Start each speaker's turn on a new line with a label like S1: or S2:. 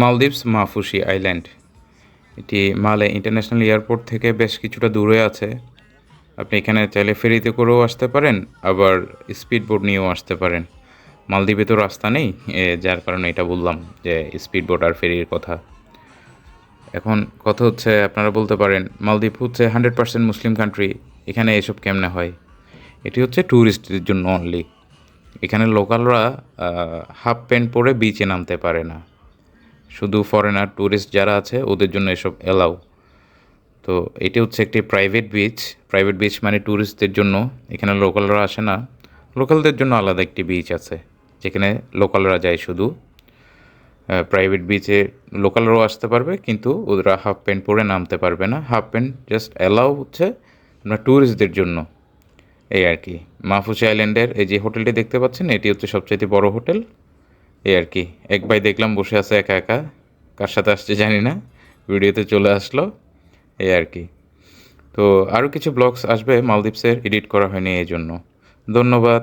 S1: Maldives, Maafushi island. এটি মালে international airport থেকে বেশ কিছুটা দূরে আছে। আপনি এখানে চাইলে ফেরিতে করেও আসতে পারেন, আবার স্পিড বোট নিয়েও আসতে পারেন। মালদ্বীপে তো রাস্তা নেই যার কারণে এটা বললাম যে স্পিড বোট আর ফেরির কথা। এখন কথা হচ্ছে, আপনারা বলতে পারেন, মালদ্বীপ হচ্ছে হান্ড্রেড পার্সেন্ট মুসলিম কান্ট্রি এখানে এসব কেমনে হয়? এটি হচ্ছে ট্যুরিস্টদের জন্য অনলি এখানে লোকালরা হাফ প্যান্ট পরে বিচে নামতে পারে না। শুধু ফরেনার ট্যুরিস্ট যারা আছে, ওদের জন্য এসব অ্যালাউ তো এটি হচ্ছে একটি প্রাইভেট বিচ প্রাইভেট বিচ মানে ট্যুরিস্টদের জন্য। এখানে লোকালরা আসে না। লোকালদের জন্য আলাদা একটি বিচ আছে, যেখানে লোকালরা যায় শুধু। প্রাইভেট বিচে লোকালরাও আসতে পারবে, কিন্তু ওরা হাফ প্যান্ট পরে নামতে পারবে না। হাফ প্যান্ট জাস্ট অ্যালাউ হচ্ছে আপনার ট্যুরিস্টদের জন্য। এই আর কি। মাহফুসি আইল্যান্ডের এই যে হোটেলটি দেখতে পাচ্ছেন, এটি হচ্ছে সবচেয়ে বড় হোটেল এই আর কি। এক ভাই দেখলাম বসে আছে একা একা, কার সাথে আসছে জানি না, ভিডিওতে চলে আসলো, এই আর কি। তো আরও কিছু ব্লগস আসবে, মালদ্বীপসের এডিট করা হয়নি এই জন্য। ধন্যবাদ।